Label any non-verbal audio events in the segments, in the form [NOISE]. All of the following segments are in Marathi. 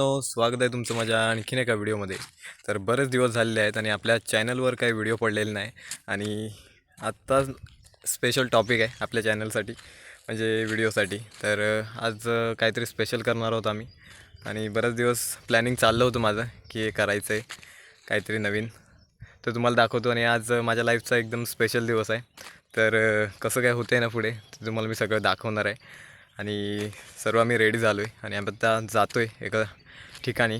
मित्रांनो स्वागत आहे तुमचं माझ्या आणखीन एका व्हिडिओमध्ये. तर बरेच दिवस झालेले आहेत आणि आपल्या चॅनलवर काही व्हिडिओ पडलेले नाही. आणि आत्ता स्पेशल टॉपिक आहे आपल्या चॅनलसाठी म्हणजे व्हिडिओसाठी. तर आज काहीतरी स्पेशल करणार आहोत आम्ही. आणि बरेच दिवस प्लॅनिंग चाललं होतं माझं की हे करायचं आहे काहीतरी नवीन. तर तुम्हाला दाखवतो आणि आज माझ्या लाईफचा एकदम स्पेशल दिवस आहे. तर कसं काय होतं आहे ना पुढे ते तुम्हाला मी सगळं दाखवणार आहे. आणि सर्व आम्ही रेडी झालो आहे आणि आम्ही आता जातो आहे एका ठिकाणी.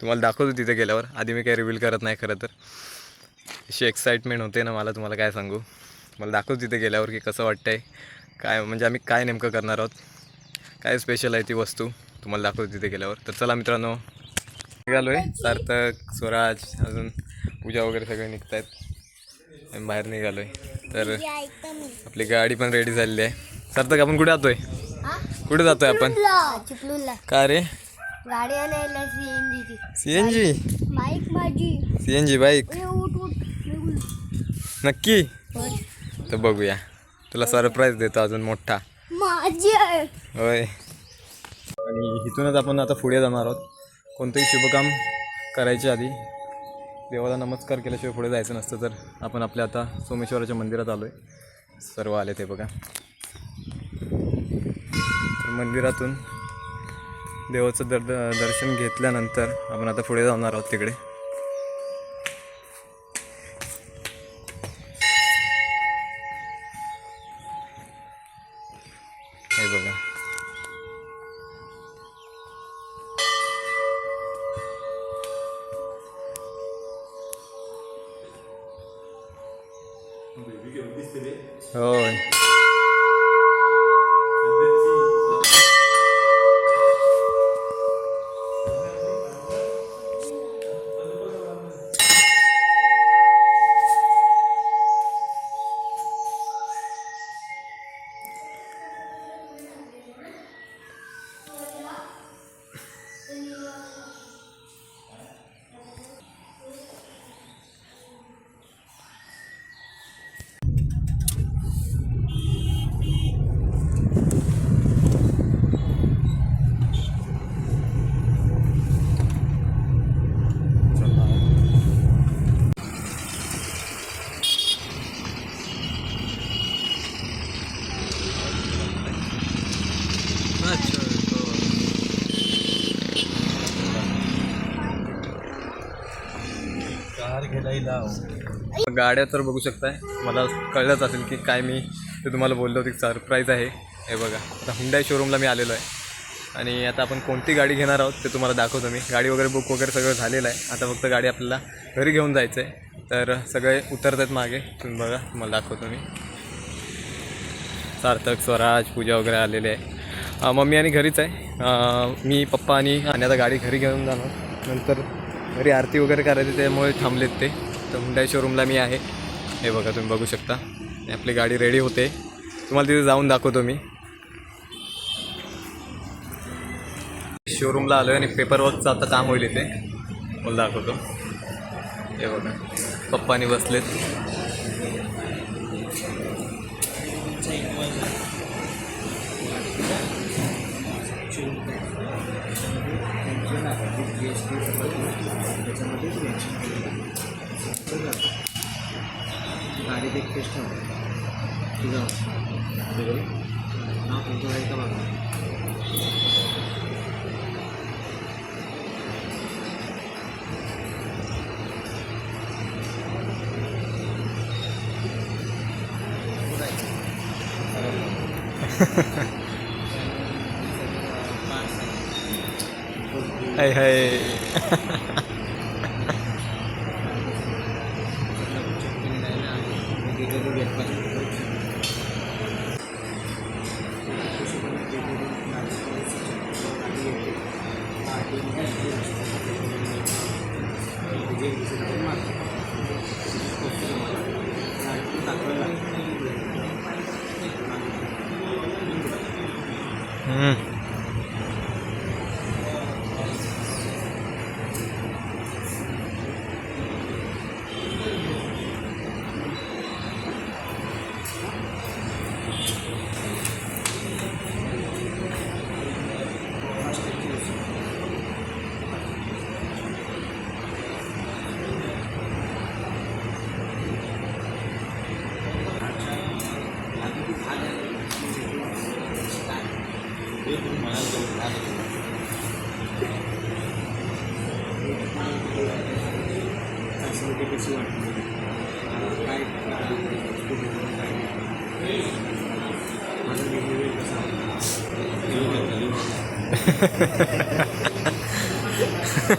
तुम्हाला दाखवतो तिथे गेल्यावर. आधी मी काही रिव्हील करत नाही खरं तर. अशी एक्साइटमेंट होते ना मला. तुम्हाला काय सांगू? मला दाखवतो तिथे गेल्यावर की कसं वाटतं आहे काय म्हणजे आम्ही काय नेमकं करणार आहोत? काय स्पेशल आहे ती वस्तू? तुम्हाला दाखवतो तिथे गेल्यावर. तर चला मित्रांनो. निघालो आहे सार्थक स्वराज अजून पूजा वगैरे सगळे निघत आहेत आम्ही बाहेर निघालो आहे तर आपली गाडी पण रेडी झालेली आहे. सार्थक आपण कुठे जातोय? कुठे जातोय आपण? का रे? गाडी आणायला सीएनजी ची. सी एन जी बाईक माझी. सी एन जी बाईक ए, उठ उठ. निघून. नक्की. तर बघूया. तुला सरप्राईज देतो अजून मोठा. माझी आहे. होय. आणि इथूनच आपण आता पुढे जाणार आहोत. कोणतंही शुभकाम करायच्या आधी. देवाला नमस्कार केल्याशिवाय पुढे जायचं नसतं तर आपण आपल्या आता सोमेश्वराच्या मंदिरात आलो आहे सर्व आले ते बघा. तर मंदिरातून देवाचं दर दर्शन घेतल्यानंतर आपण आता पुढे जाणार आहोत तिकडे. गाड्या तर बघू शकताय. मला कळलंच असेल की काय मी ते तुम्हाला बोललो होती सरप्राईज आहे. हे बघा आता हुंडाई शोरूमला मी आलेलो आहे. आणि आता आपण कोणती गाडी घेणार आहोत ते तुम्हाला दाखवतो मी. गाडी वगैरे बुक वगैरे सगळं झालेलं आहे. आता फक्त गाडी आपल्याला घरी घेऊन जायचं आहे तर सगळे उतरत आहेत मागे. तुम्ही बघा तुम्हाला दाखवतो मी. सार्थक स्वराज पूजा वगैरे आलेले आहे. मम्मी आणि घरीच आहे. मी पप्पा आणि आणि आता गाडी घरी घेऊन जाणार. नंतर घरी आरती वगैरे करायची त्यामुळे थांबलेत ते. तर हुंडाई शोरूमला मी आहे. हे बघा तुम्ही बघू शकता. आणि आपली गाडी रेडी होते. तुम्हाला तिथे जाऊन दाखवतो मी. शोरूमला आलो आहे आणि पेपर वर्कचं आता काम होईल इथे. मला दाखवतो. हे बघा. पप्पानी बसलेत. गाडीत एक पेस्ट ठेव तुझं नाव तुमचं आहे का बघा हाय हाय इथं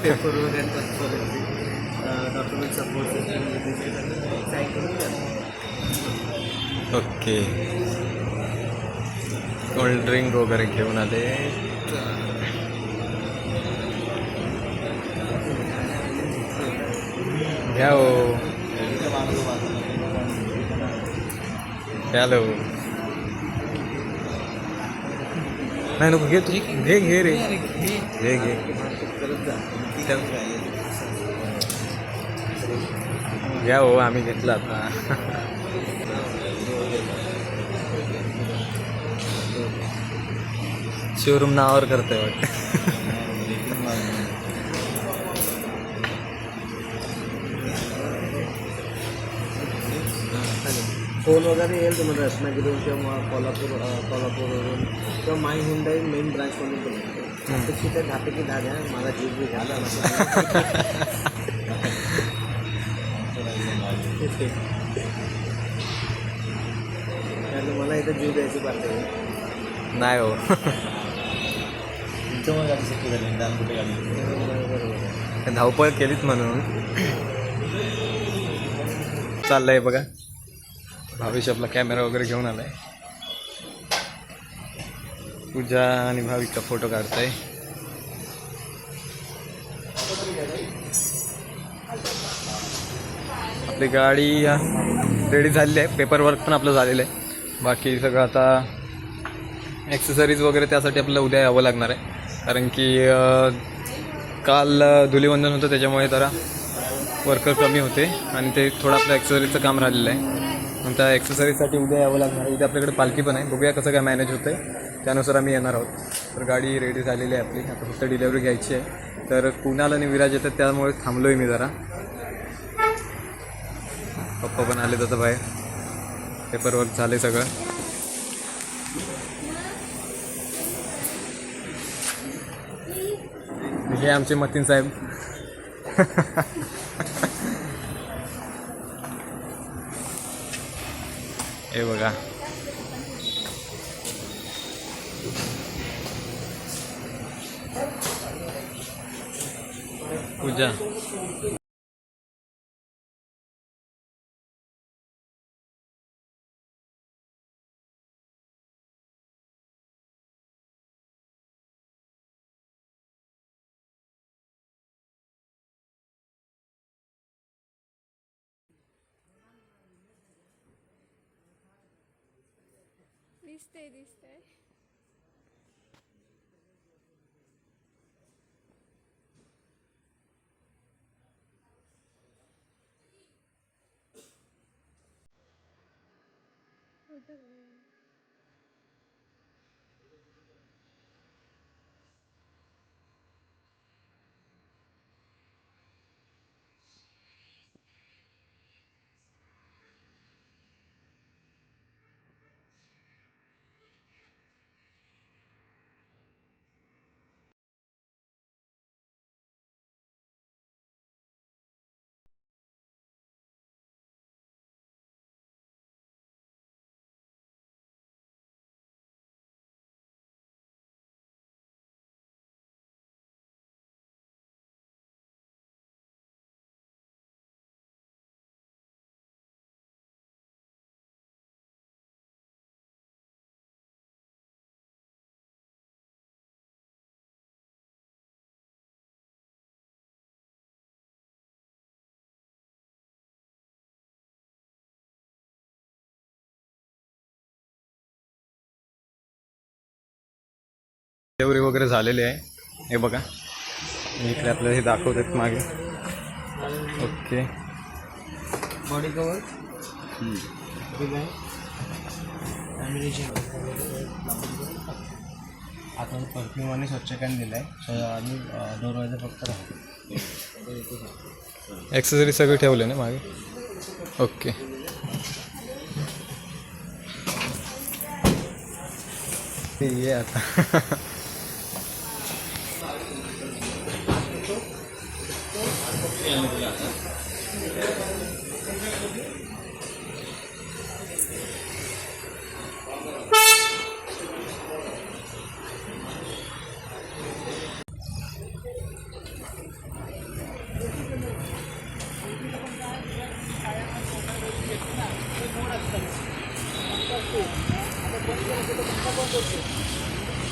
पेपर वगैरे document support okay. Cold drink वगैरे घेऊन आले. घ्या हो. हॅलो. नाही नको घे तू. घे घे रे. घे घे. घ्या हो आम्ही घेतला आता. शोरूम नावावर करतोय वाटतं. फोन वगैरे येईल तुम्हाला रत्नागिरीहून किंवा कोल्हापूर कोल्हापूरवरून किंवा माय हुंडाई मेन ब्रांचमधून पण येतो तिथे घापे की दाद्या मला जीव बी झाला मला इथं जीव द्यायची पाहिजे नाही हो. धावपळ केलीच म्हणून. चाललंय बघा. भावेश आपला कॅमेरा वगैरे घेऊन आला आहे पूजा आणि भाविका फोटो काढताय. आपली गाडी रेडी झालेली आहे. पेपर वर्क पण आपलं झालेलं आहे. बाकी सगळं आता ॲक्सेसरीज वगैरे त्यासाठी आपल्याला उद्या यावं लागणार आहे. कारण की काल धुलीवंदन होतं त्याच्यामुळे जरा वर्कर कमी होते. आणि ते थोडं आपलं ॲक्सेसरीजचं काम राहिलेलं आहे. मग त्या ॲक्सेसरीजसाठी उद्या यावं लागणार आहे उद्या आपल्याकडे पालखी पण आहे. बघूया कसं काय मॅनेज होतं आहे त्यानुसार आम्ही येणार आहोत. तर गाडी रेडी झालेली आहे आपली. आता फक्त डिलेवरी घ्यायची आहे. तर कुणाला आणि विराज येतात त्यामुळे थांबलो आहे मी जरा. पप्पा पण आले तसं बाहेर. पेपर वर्क झाले सगळं. हे आमचे मतीन साहेब. [LAUGHS] हे बघा. Puja. Stay, diste. What the? Delivery वगैरे झालेली आहे. हे बघा. मी इकडे आपल्याला हे दाखवतात मागे. ओके बॉडी कवर आता परफ्यूम आणि स्वच्छ कॅन दिलं आहे आणि दरवाजा फक्त राहतो ॲक्सेसरी सगळे ठेवले ना मागे? ओके ते ये आता. [LAUGHS]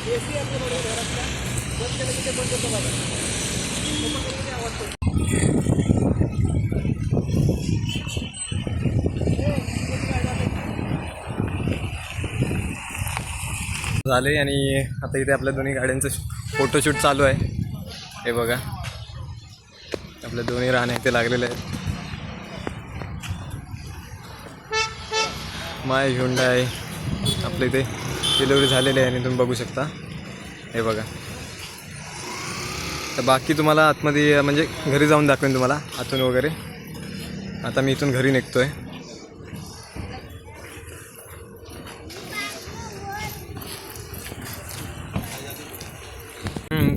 এসি আপনি বলে ধরা বলতে গেলে বলতে পারবেন আওয়াজ झाले आणि आता इथे आपल्या दोन्ही गाड्यांचं फोटोशूट चालू आहे. हे बघा. आपल्या दोन्ही राहण्या इथे लागलेले आहेत. माय हुंडा आहे आपल्या इथे डिलिव्हरी झालेली आहे आणि तुम्ही बघू शकता. हे बघा. तर बाकी तुम्हाला आतमध्ये म्हणजे घरी जाऊन दाखवेन तुम्हाला आतून वगैरे. आता मी इथून घरी निघतो आहे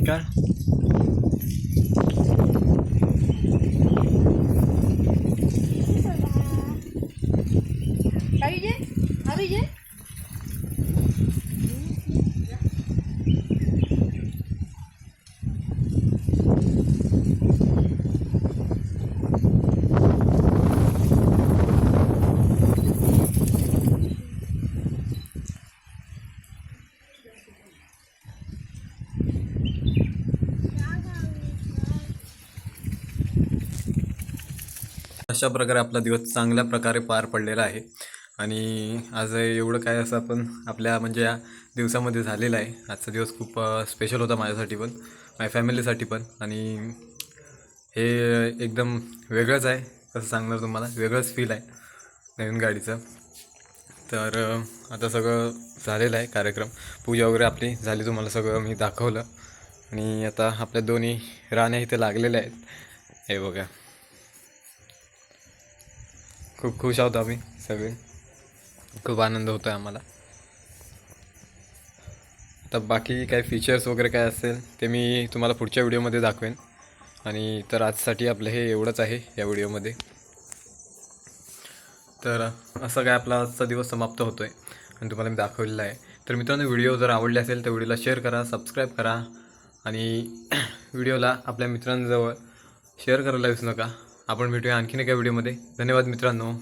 काय अशा प्रकारे आपला दिवस चांगल्या प्रकारे पार पडलेला आहे. आणि आज एवढं काय असं आपण आपल्या म्हणजे या दिवसामध्ये झालेलं आहे. आजचा दिवस खूप स्पेशल होता माझ्यासाठी पण माझ्या फॅमिलीसाठी पण. आणि हे एकदम वेगळंच आहे कसं सांगणार तुम्हाला? वेगळंच फील आहे नवीन गाडीचं. तर आता सगळं झालेलं आहे कार्यक्रम. पूजा वगैरे आपली झाली तुम्हाला सगळं मी दाखवलं. आणि आता आपल्या दोन्ही राण्या इथे लागलेल्या आहेत. हे बघा. खूप खुश आहोत आम्ही सगळे. खूप आनंद होतो आहे आम्हाला. तर बाकी काय फीचर्स वगैरे काय असेल ते मी तुम्हाला पुढच्या व्हिडिओमध्ये दाखवेन. आणि तर आजसाठी आपलं हे एवढंच आहे या व्हिडिओमध्ये. तर असं काय आपला आजचा दिवस समाप्त होतो आहे आणि तुम्हाला मी दाखवलेला आहे. तर मित्रांनो व्हिडिओ जर आवडले असेल तर व्हिडिओला शेअर करा सबस्क्राईब करा. आणि [CLEARS THROAT] व्हिडिओला आपल्या मित्रांजवळ शेअर करायला विसरू नका. आपण भेटूया आणखीन एका व्हिडिओमध्ये. धन्यवाद मित्रांनो.